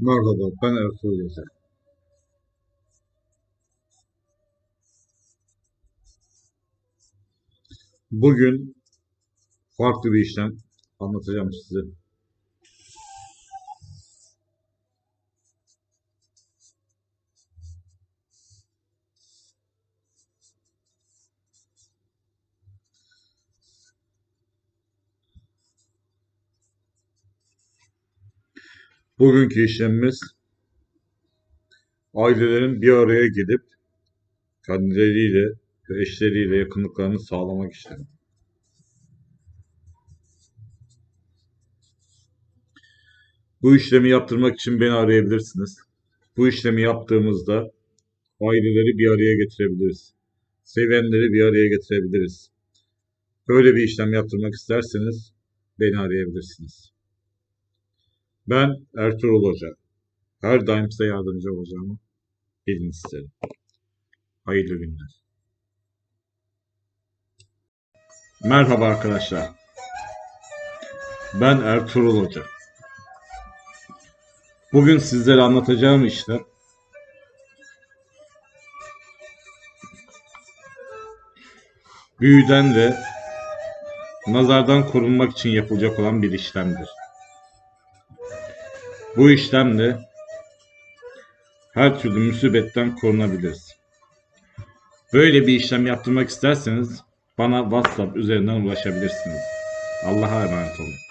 Merhaba, ben Ertuğrul Hoca. Bugün farklı bir işlem anlatacağım size. Bugünkü işlemimiz ailelerin bir araya gelip kendileriyle ve eşleriyle yakınlıklarını sağlamak işlemi. Bu işlemi yaptırmak için beni arayabilirsiniz. Bu işlemi yaptığımızda aileleri bir araya getirebiliriz. Sevenleri bir araya getirebiliriz. Böyle bir işlem yaptırmak isterseniz beni arayabilirsiniz. Ben Ertuğrul Hoca. Her daim size yardımcı olacağımı bilin isterim. Hayırlı günler. Merhaba arkadaşlar. Ben Ertuğrul Hoca. Bugün sizlere anlatacağım işlem büyüden ve nazardan korunmak için yapılacak olan bir işlemdir. Bu işlemle her türlü musibetten korunabiliriz. Böyle bir işlem yaptırmak isterseniz bana WhatsApp üzerinden ulaşabilirsiniz. Allah'a emanet olun.